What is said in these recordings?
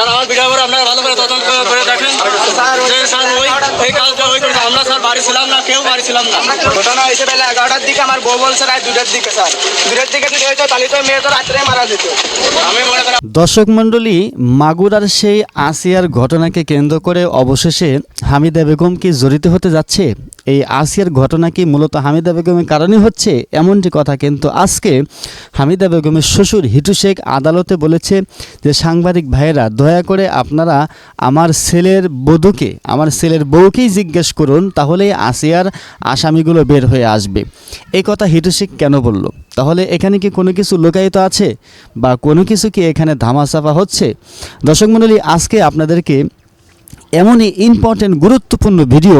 Sir আমার video করে আপনারা ভালো করে তদন্ত করে- করে দেখেন। যে স্যার ওই এই কাজটা ওই করেছে আমরা স্যার বাড়ি ছিলাম না কেউ বাড়ি ছিলাম না। ঘটনা হয়েছে বেলা এগারোটার দিকে আমার বউ বলছে রাত দুটার দিকে স্যার। দুটার দিকে যদি হয়তো তাহলে তো মেয়ে তো রাত্রে মারা যেত। আমি মনে করি দর্শক মণ্ডলী মাগুরার সেই আসিয়ার ঘটনাকে কেন্দ্র করে অবশেষে হামিদা বেগম কি জড়িত হতে যাচ্ছে এই আসিয়ার ঘটনা কি মূলত হামিদা বেগমের কারণে হচ্ছে? এমনটি কথা কিন্তু আজকে হামিদা বেগমের শ্বশুর হিটু শেখ আদালতে বলেছে যে, সাংবাদিক ভাইয়েরা, দয়া করে আপনারা আমার ছেলের বধূকে, আমার ছেলের বউকেই জিজ্ঞেস করুন, তাহলেই আসিয়ার আসামিগুলো বের হয়ে আসবে। এই কথা হিটু শেখ কেন বলল? তাহলে এখানে কি কোনো কিছু লুকায়িত আছে? বা কোনো কিছু কি এখানে ধামাচাপা হচ্ছে? দর্শক মণ্ডলী, আজকে আপনাদেরকে এমনই ইম্পর্টেন্ট গুরুত্বপূর্ণ ভিডিও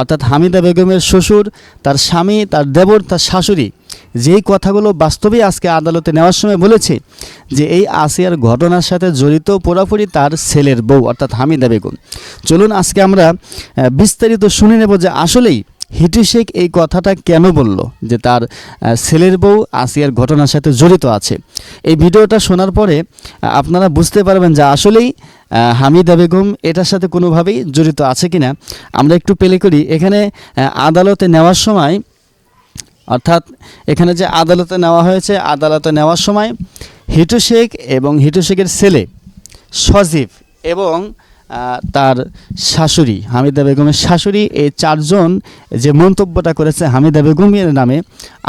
অর্থাৎ হামিদা বেগমের শ্বশুর, তার স্বামী, তার দেবর, তার শাশুড়ি, যেই কথাগুলো বাস্তবেই আজকে আদালতে নেওয়ার সময় বলেছে, যে এই আসিয়ার ঘটনার সাথে জড়িত পুরোপুরি তার ছেলের বউ, অর্থাৎ হামিদা বেগম। চলুন আজকে আমরা বিস্তারিত শুনে নেব যে আসলেই হিটু শেখ এই কথাটা কেন বলল, যে তার ছেলের বউ আসিয়ার ঘটনার সাথে জড়িত আছে। এই ভিডিওটা শোনার পরে আপনারা বুঝতে পারবেন যে আসলেই হামিদা বেগম এটার সাথে কোনোভাবেই জড়িত আছে কিনা, আমরা একটু পেলে করি। এখানে আদালতে নেওয়ার সময়, অর্থাৎ এখানে যে আদালতে নেওয়া হয়েছে, আদালতে নেওয়ার সময় হিটু শেখ এবং হিটু শেখের ছেলে সজীব এবং তার শাশুড়ি, হামিদা বেগমের শাশুড়ি, এই চারজন যে মন্তব্যটা করেছে হামিদা বেগমের নামে,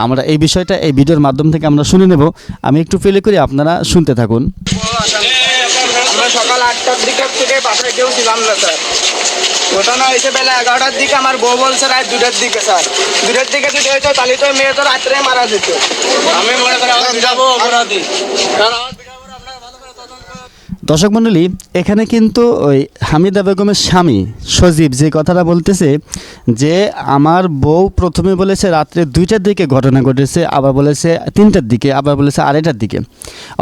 আমরা এই বিষয়টা এই ভিডিওর মাধ্যম থেকে আমরা শুনে নেব। আমি একটু প্লে করি, আপনারা শুনতে থাকুন। সকাল আটটার দিকে থেকে বাসায় কেউ ছিলাম না, স্যার। ঘটনা হয়েছে বেলা এগারোটার দিকে। আমার বউ বলছে রাত দুটার দিকে, স্যার। দুটার দিকে যদি হয়েছে, তাহলে তো মেয়ে তো রাত্রে মারা যেত। আমি মনে করি যাব অপরাধী। স্যার আমার ভিডিও করে আপনারা ভালো করে তদন্ত করে- দর্শক মণ্ডলী, এখানে কিন্তু ওই হামিদা বেগমের স্বামী সজীব যে কথাটা বলতেছে যে, আমার বউ প্রথমে বলেছে রাত্রে দুইটার দিকে ঘটনা ঘটেছে, আবার বলেছে তিনটার দিকে, আবার বলেছে আড়াইটার দিকে।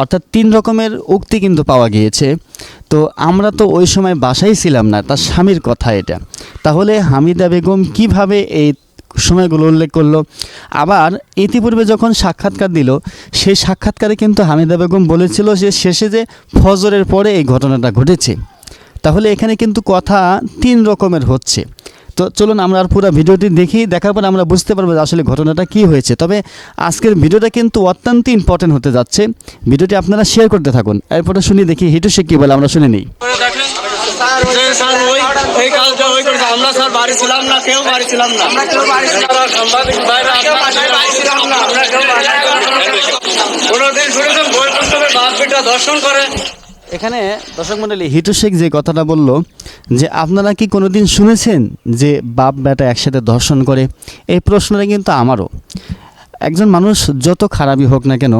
অর্থাৎ তিন রকমের উক্তি কিন্তু পাওয়া গিয়েছে। তো আমরা তো ওই সময় বাসায় ছিলাম না, তার স্বামীর কথা এটা। তাহলে হামিদা বেগম কীভাবে এই সময়গুলো উল্লেখ করল। আবার ইতিপূর্বে যখন সাক্ষাৎকার দিল, সেই সাক্ষাৎকারে কিন্তু হামিদা বেগম বলেছিল যে শেষে যে ফজরের পরে এই ঘটনাটা ঘটেছে। তাহলে এখানে কিন্তু কথা তিন রকমের হচ্ছে। তো চলুন আমরা আর পুরো ভিডিওটি দেখি, দেখার পর আমরা বুঝতে পারব যে আসলে ঘটনাটা কি হয়েছে। তবে আজকের ভিডিওটা কিন্তু অত্যন্ত ইম্পর্টেন্ট হতে যাচ্ছে। ভিডিওটি আপনারা শেয়ার করতে থাকুন। এরপরে শুনি দেখি হিটু সে কী বলে, আমরা শুনে নিই। করে স্যার ওই এই কাজটা ওই করেছে। আমরা স্যার বাড়ি ছিলাম না কেউ বাড়ি ছিলাম না। আমরা কেউ বাড়ি ছিলাম যারা সাংবাদিক বাইরে বাড়ি ছিলাম না। আমরা কেউ বাসায় কোনোদিন শুনেছেন বই পুস্তকে বাপ বেটা দর্শন করে? এখানে দর্শক মণ্ডলী হিটু শেখ যে কথাটা বলল যে আপনারা কি কোনোদিন শুনেছেন যে বাপ বেটা একসাথে ধর্ষণ করে? এই প্রশ্নটা কিন্তু আমারও। একজন মানুষ যত খারাপই হোক না কেন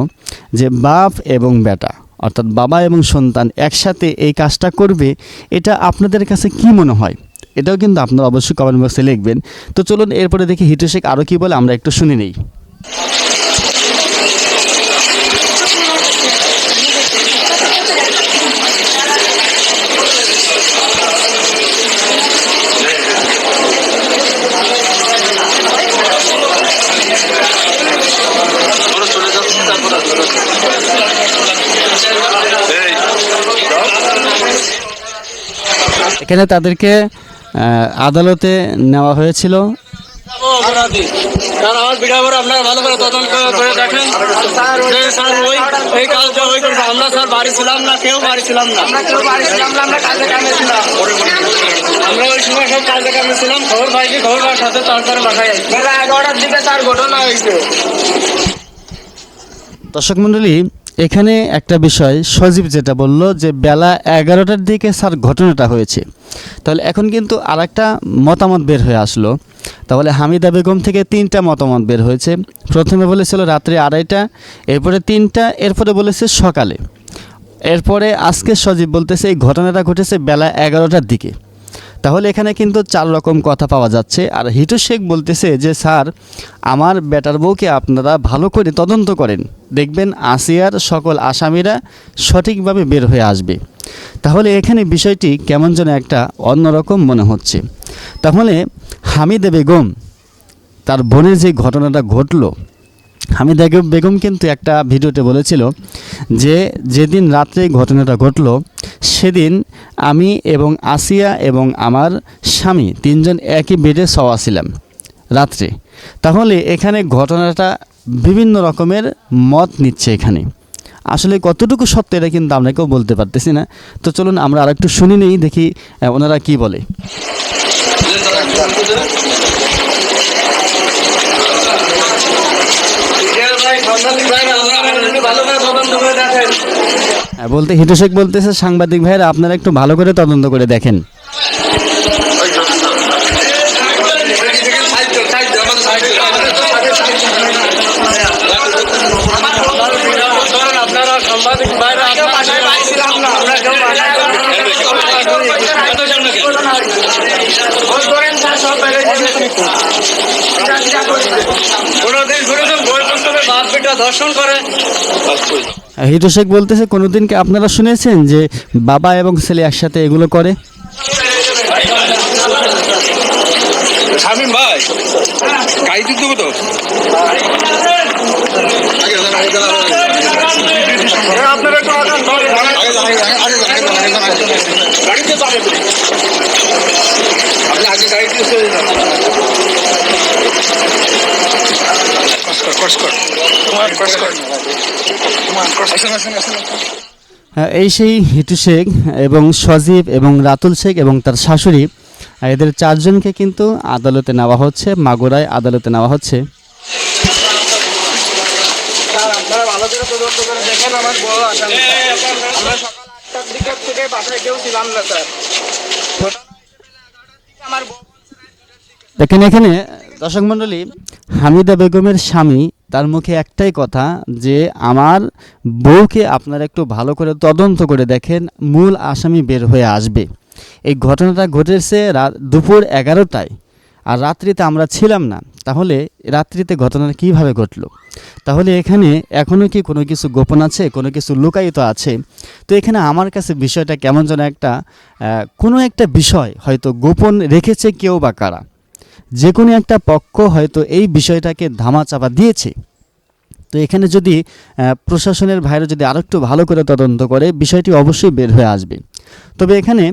যে বাপ এবং বেটা অর্থাৎ বাবা এবং সন্তান একসাথে এই কাজটা করবে, এটা আপনাদের কাছে কি মনে হয়? এটাও কিন্তু আপনারা অবশ্যই কমেন্ট বক্সে লিখবেন। তো চলুন এরপরে দেখি হিটু শেখ আরও কী বলে, আমরা একটু শুনে নিই। এখানে তাদেরকে আদালতে নেওয়া হয়েছিল। অপরাধী। আমার আপনারা ভালো করে তদন্ত করে- দেখেন। যে স্যার ওই এই কাজটা ওই করেছে আমরা স্যার বাড়ি ছিলাম না কেউ বাড়ি ছিলাম না। আমরা কেউ বাড়ি ছিলাম না আমরা কাজে কামে ছিলাম। আমরা ওই সময় সব কাজে কামে ছিলাম। খবর পাইছি খবর পাওয়ার সাথে তারপরে বাসায় আসি এগারোটার দিকে স্যার ঘটনা হয়েছে। দর্শক মণ্ডলী এখানে একটা বিষয়, সজীব যেটা বলল যে বেলা এগারোটার দিকে স্যার ঘটনাটা হয়েছে। তাহলে এখন কিন্তু আর একটা মতামত বের হয়ে আসলো। তাহলে হামিদা বেগম থেকে তিনটা মতামত বের হয়েছে। প্রথমে বলেছিল রাত্রে আড়াইটা, এরপরে তিনটা, এরপরে বলেছে সকালে। এরপরে আজকে সজীব বলতেছে এই ঘটনাটা ঘটেছে বেলা এগারোটার দিকে। তাহলে এখানে কিন্তু চার রকম কথা পাওয়া যাচ্ছে। আর হিটু শেখ বলতেছে যে, স্যার, আমার বেটার বউকে আপনারা ভালো করে তদন্ত করেন। দেখবেন আসিয়ার সকল আসামিরা সঠিকভাবে বের হয়ে আসবে। তাহলে এখানে বিষয়টি কেমন যেন একটা অন্যরকম মনে হচ্ছে। তাহলে হামিদে বেগম, তার বোনের যে ঘটনাটা ঘটলো, হামিদা বেগম- কিন্তু একটা ভিডিওতে বলেছিল যে, যেদিন রাত্রে ঘটনাটা ঘটলো, সেদিন আমি এবং আসিয়া এবং আমার স্বামী তিনজন একই বেডে শোয়া ছিলাম রাত্রে। তাহলে এখানে ঘটনাটা বিভিন্ন রকমের মত নিচ্ছে এখানে। আসলে কতটুকু সত্য এটা কিন্তু আমরা কেউ বলতে পারতেছি না। তো চলুন আমরা আর একটু শুনি নেই, দেখি ওনারা কি বলে। একটু হ্যাঁ, বলতে হিটু শেখ বলতেছে সাংবাদিক ভাইরা আপনারা একটু ভালো করে তদন্ত করে দেখেন। ধর্ষণ করে। আর শেখ বলতেছে কোনোদিন কি আপনারা শুনেছেন যে বাবা এবং ছেলে একসাথে এগুলো করে? শামিম ভাই গাড়ি দিতে তো আপনারা একটু আগান, গাড়িতে তো? আগে গাড়ি দিয়ে হ্যাঁ, এই সেই হিটু শেখ এবং সজীব এবং রাতুল শেখ এবং তার শাশুড়ি এদের চারজনকে কিন্তু আদালতে নেওয়া হচ্ছে মাগুরায় আদালতে নেওয়া হচ্ছে। দেখেন এখানে দর্শক মণ্ডলী, হামিদা বেগমের স্বামী, তার মুখে একটাই কথা যে, আমার বউকে আপনারা একটু ভালো করে তদন্ত করে দেখেন, মূল আসামি বের হয়ে আসবে। এই ঘটনাটা ঘটেছে রাত দুপুর এগারোটায়, আর রাত্রিতে আমরা ছিলাম না। তাহলে রাত্রিতে ঘটনাটা কীভাবে ঘটলো? তাহলে এখানে এখনও কি কোনো কিছু গোপন আছে, কোনো কিছু লুকায়িত আছে? তো এখানে আমার কাছে বিষয়টা কেমন যেন একটা কোনো একটা বিষয় হয়তো গোপন রেখেছে কেউ বা কারা। যে কোনো একটা পক্ষ হয়তো এই বিষয়টাকে ধামাচাপা দিয়েছে। তো এখানে যদি প্রশাসনের বাইরে যদি আরেকটু ভালো করে তদন্ত করে, বিষয়টি অবশ্যই বের হয়ে আসবে। তবে এখানে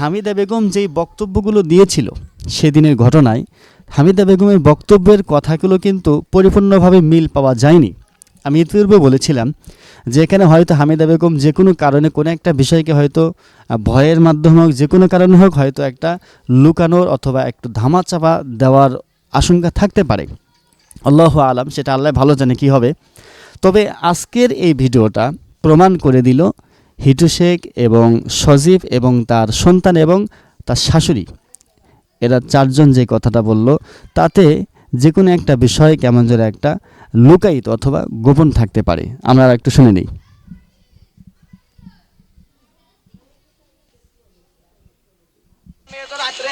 হামিদা বেগম যেই বক্তব্যগুলো দিয়েছিল সেদিনের ঘটনায়, হামিদা বেগমের বক্তব্যের কথাগুলো কিন্তু পরিপূর্ণভাবে মিল পাওয়া যায়নি। আমি ইতিপূর্বে বলেছিলাম যে এখানে হয়তো হামিদা বেগম যে কোনো কারণে কোনো একটা বিষয়কে হয়তো ভয়ের মাধ্যমে হোক, যে কোনো কারণে হোক হয়তো একটা লুকানোর অথবা একটু ধামাচাপা দেওয়ার আশঙ্কা থাকতে পারে। আল্লাহ আলাম, সেটা আল্লাহ ভালো জানে কি হবে। তবে আজকের এই ভিডিওটা প্রমাণ করে দিল হিটু শেখ এবং সজীব এবং তার সন্তান এবং তার শাশুড়ি। এরা চারজন যে কথাটা বলল, তাতে যে কোনো একটা বিষয় কেমন যেন একটা লুকায়িত অথবা গোপন থাকতে পারে। আমরা একটু শুনে নিই।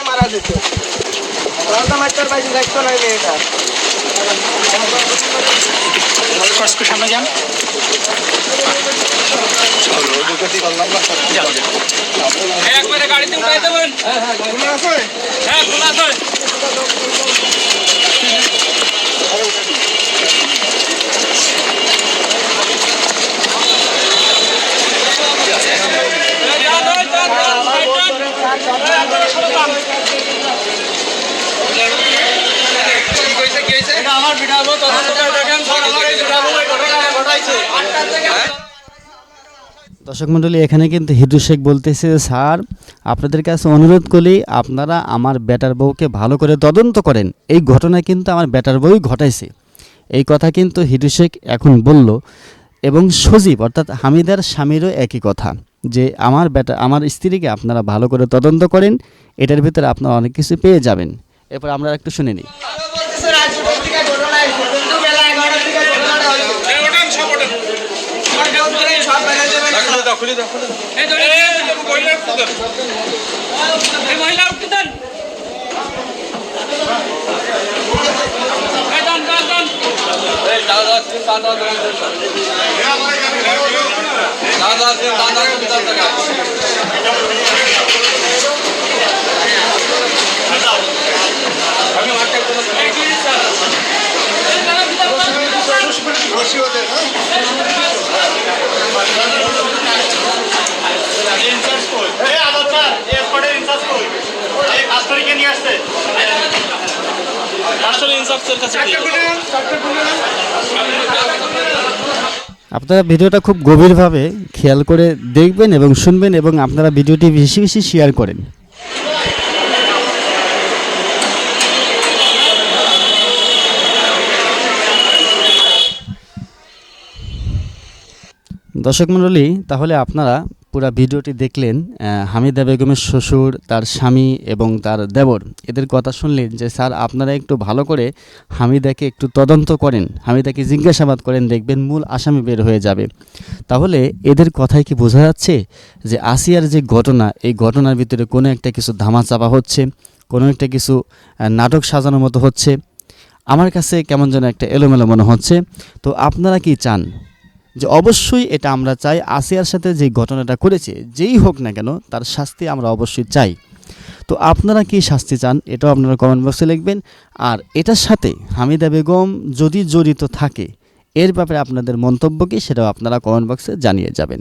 মারা হ্যাঁ খোলা আছে এটা আমার বিড়াবো তদন্ত করে দেখেন স্যার আমার এই বিড়াবো এই ঘটনাটা ঘটাইছে দর্শক মণ্ডলী এখানে কিন্তু হিটু শেখ বলতেছে, স্যার, আপনাদের কাছে অনুরোধ করি, আপনারা আমার বেটার বউকে ভালো করে তদন্ত করেন। এই ঘটনা কিন্তু আমার বেটার বউই ঘটাইছে। এই কথা কিন্তু হিটু শেখ এখন বলল। এবং সজীব, অর্থাৎ হামিদার স্বামীরও একই কথা, যে আমার বেটা, আমার স্ত্রীকে আপনারা ভালো করে তদন্ত করেন, এটার ভিতরে আপনারা অনেক কিছু পেয়ে যাবেন। এরপর আমরা একটু শুনে নিই বলতেছে রাত পত্রিকা ঘটনা হয়েছে কিন্তু বেলা এগারোটার দিকে ঘটনাটা হয়েছে আমার কেউ ধরে সব বেলা যাবে না খুলে দাও খুলে দাও। মহিলা উঠতে দেন এই দান দান দান এই দাও দাও তিন দাও দাও দাও দাও দাও তিন দাও দাও তিন দাও দাও আমি মারতে কোনো এই কি স্যার এই দাও দাও এই আদালত আপনার ভিডিওটা খুব গভীরভাবে খেয়াল করে দেখবেন এবং শুনবেন এবং আপনারা ভিডিওটি বেশি বেশি শেয়ার করেন। দর্শক মণ্ডলী, তাহলে আপনারা পুরো ভিডিওটি দেখলেন হামিদা বেগমের শ্বশুর, তার স্বামী এবং তার দেবর। এদের কথা শুনলেন যে, স্যার, আপনারা একটু ভালো করে হামিদাকে একটু তদন্ত করেন। হামিদাকে জিজ্ঞাসাবাদ করেন, দেখবেন মূল আসামি বের হয়ে যাবে। তাহলে এদের কথায় কি বোঝা যাচ্ছে যে, আসিয়ার যে ঘটনা, এই ঘটনার ভিতরে কোনো একটা কিছু ধামাচাপা হচ্ছে, কোনো একটা কিছু নাটক সাজানোর মতো হচ্ছে? আমার কাছে কেমন যেন একটা এলোমেলো মনে হচ্ছে। তো আপনারা কি চান? যে অবশ্যই এটা আমরা চাই। আসিয়ার সাথে যে ঘটনাটা করেছে যেই হোক না কেন, তার শাস্তি আমরা অবশ্যই চাই। তো আপনারা কি শাস্তি চান, এটাও আপনারা কমেন্ট বক্সে লিখবেন। আর এটার সাথে হামিদা বেগম যদি জড়িত থাকে, এর ব্যাপারে আপনাদের মন্তব্য কি, সেটাও আপনারা কমেন্ট বক্সে জানিয়ে যাবেন।